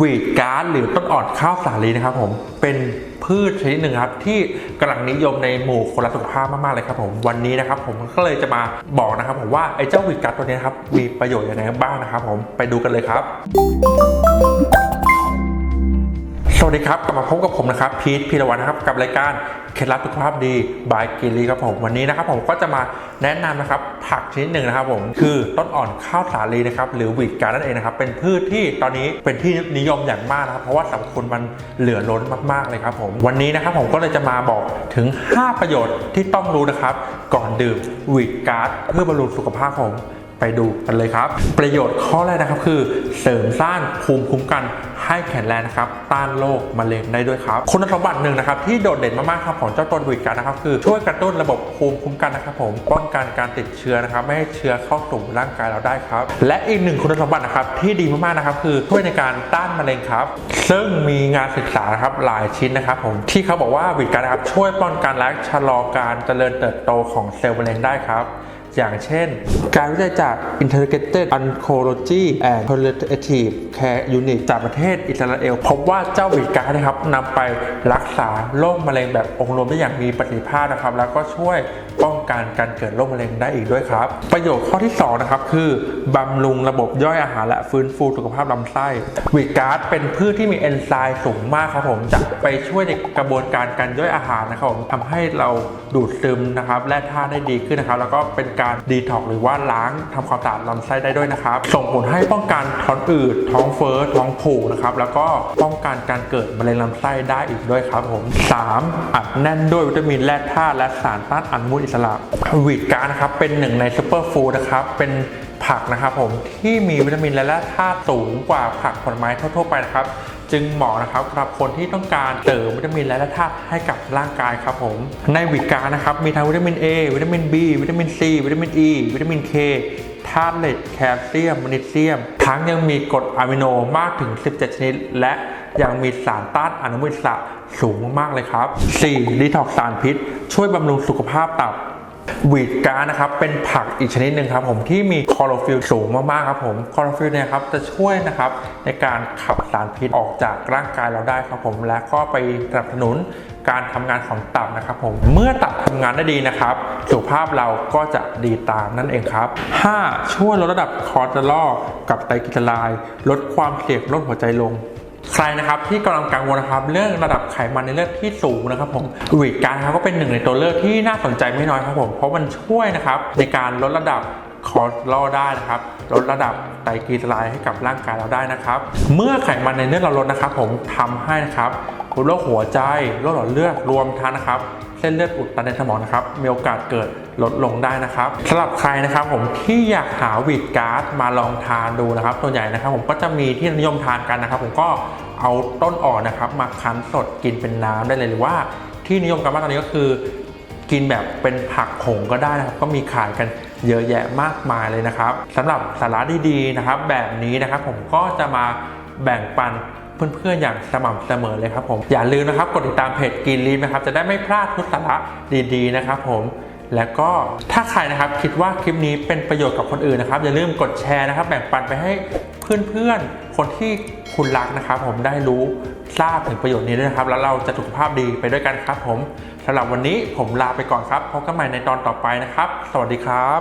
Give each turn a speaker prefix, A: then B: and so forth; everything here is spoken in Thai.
A: วีดการ์ดหรือต้นอ่อนข้าวสาลีนะครับผมเป็นพืชชนิดหนึ่งครับที่กำลังนิยมในหมู่คนรักสุขภาพมากๆเลยครับผมวันนี้นะครับผมก็เลยจะมาบอกนะครับผมว่าไอ้เจ้าวีดการ์ดตัวนี้ครับมีประโยชน์อย่างไรบ้างนะครับผมไปดูกันเลยครับ วัสดีครับกลับมาพบกับผมนะครับพีทพีรวัตรนะครับกับรายการเคล็ดลับสุขภาพดีบายกิลีครับผมวันนี้นะครับผมก็จะมาแนะนำนะครับผักชนิดหนึ่งนะครับผมคือต้นอ่อนข้าวสาลีนะครับหรือวีดการ์นั่นเองนะครับเป็นพืชที่ตอนนี้เป็นที่นิยมอย่างมากนะครับเพราะว่าสรรพคุณมันเหลือล้นมากๆเลยครับผมวันนี้นะครับผมก็เลยจะมาบอกถึง 5 ประโยชน์ที่ต้องรู้นะครับ ก่อนดื่มวีดการ์ดเพื่อบำรุงสุขภาพผมไปดูกันเลยครับ ประโยชน์ข้อแรกนะครับคือ เสริมสร้างภูมิคุ้มกัน ให้แข็งแรงนะครับต้านโรคมะเร็งได้ด้วยครับ คุณสมบัติหนึ่งนะครับที่โดดเด่นมากๆครับของเจ้าตัววีดกันนะครับ คือช่วยกระตุ้นระบบภูมิคุ้มกันนะครับ ผมป้องกันการติดเชื้อนะครับ ไม่ให้เชื้อเข้าสู่ร่างกายเราได้ครับ และอีกหนึ่งคุณสมบัตินะครับที่ดีมากๆนะครับ คือช่วยในการต้านมะเร็งครับ ซึ่งมีงานศึกษานะครับหลายชิ้นนะครับ ผมที่เขาบอกว่าวีดกันนะครับช่วยป้องกันและชะลอการเจริญเติบโตของเซลล์มะเร็งได้ครับ อย่างเช่น การวิจัยจาก Integrated Oncology and Palliative Care Unit จากประเทศอิสราเอล พบว่าเจ้าวีการ์ดนะครับนำไปรักษาโรคมะเร็งแบบองค์รวมได้อย่างมีประสิทธิภาพนะครับ แล้วก็ช่วยป้อง กันการเกิดโรคมะเร็งได้อีกด้วยครับ ประโยชน์ข้อที่2นะครับคือบำรุงระบบย่อยอาหารและฟื้นฟูสุขภาพลำไส้วีการ์ดเป็นพืชที่มีเอนไซม์สูงมากครับผมจะไปช่วยในกระบวนการการย่อยอาหารนะครับผมทำให้เราดูดซึมนะครับแร่ธาตุได้ดีขึ้นนะครับ แล้วก็เป็นการดีท็อกหรือว่าล้างทำความสะอาดลำไส้ได้ด้วยนะครับ ส่งผลให้ป้องกันท้องอืดท้องเฟ้อท้องผูกนะครับแล้วก็ป้องกันการเกิดมะเร็งลำไส้ได้อีกด้วยครับผม 3. อัดแน่นด้วยวิตามินแร่ธาตุและสารต้านอนุมูลอิสระวีดการ์นะครับเป็นหนึ่งในซูเปอร์ฟู้ดนะครับเป็นผักนะครับผมที่มีวิตามินและแร่ธาตุสูงกว่าผักผลไม้ทั่วๆไปนะครับ จึงเหมาะนะครับสำหรับคนที่ต้องการเสริมวิตามินและแร่ธาตุให้กับร่างกายครับผมในวิกานะครับมีทั้งวิตามิน A วิตามิน B วิตามิน C วิตามิน E วิตามิน K ธาตุเหล็กแคลเซียมแมกนีเซียม ทั้งยังมีกรดอะมิโนมากถึง 17 ชนิด และยังมีสารต้านอนุมูลอิสระสูงมากๆเลยครับ 4. ดีท็อกสารพิษ ช่วยบำรุงสุขภาพตับ วีดการ์นะครับเป็นผักอีกชนิดหนึ่งครับผมที่มีคลอโรฟิลสูงมากๆครับผมคลอโรฟิลเนี่ยครับจะช่วยนะครับในการขับสารพิษออกจากร่างกายเราได้ครับผมและก็ไปสนับสนุนการทำงานของตับนะครับผมเมื่อตับทำงานได้ดีนะครับสุขภาพเราก็จะดีตามนั่นเองครับ 5. ช่วยลดระดับคอเลสเตอรอลกับไตรกลีเซอไรด์ลดความเสี่ยงโรคหัวใจลง ใครนะครับที่กำลังกังวลนะครับเรื่องระดับไขมันในเลือดที่สูงนะครับผมวีดการครับก็เป็นหนึ่งในตัวเลือกที่น่าสนใจไม่น้อยครับผมเพราะมันช่วยนะครับในการลดระดับคอเลสเตอรอลได้นะครับลดระดับไตรกลีเซอไรด์ให้กับร่างกายเราได้นะครับ เมื่อไขมันในเลือดเราลดนะครับ ผมทำให้นะครับโรคหัวใจโรคหลอดเลือดรวมทั้งนะครับ เส้นเลือดอุดตันในสมองนะครับมีโอกาสเกิดลดลงได้นะครับสำหรับใครนะครับผมที่อยากหาวีดการ์ดมาลองทานดูนะครับส่วนใหญ่นะครับผมก็จะมีที่นิยมทานกันนะครับผมก็เอาต้นอ่อนนะครับมาคั้นสดกินเป็นน้ำได้เลยหรือว่าที่นิยมกันมากตอนนี้ก็คือ กินแบบเป็นผักผงก็ได้นะครับ ก็มีขายกันเยอะแยะมากมายเลยนะครับสำหรับสาระดีๆนะครับ แบบนี้นะครับผมก็จะมาแบ่งปัน เพื่อนๆอย่างสม่ำเสมอเลยครับผมอย่าลืมนะครับกดติดตามเพจกินลีฟนะครับจะได้ไม่พลาดทุกสาระดีๆนะครับผมแล้วก็ถ้าใครนะครับคิดว่าคลิปนี้เป็นประโยชน์กับคนอื่นนะครับ อย่าลืมกดแชร์นะครับ แบ่งปันไปให้เพื่อนๆ คนที่คุณรักนะครับ ผมได้รู้ทราบถึงประโยชน์นี้ด้วยนะครับ แล้วเราจะสุขภาพดีไปด้วยกันครับ ผมสำหรับวันนี้ผมลาไปก่อนครับพบกันใหม่ในตอนต่อไปนะครับ สวัสดีครับ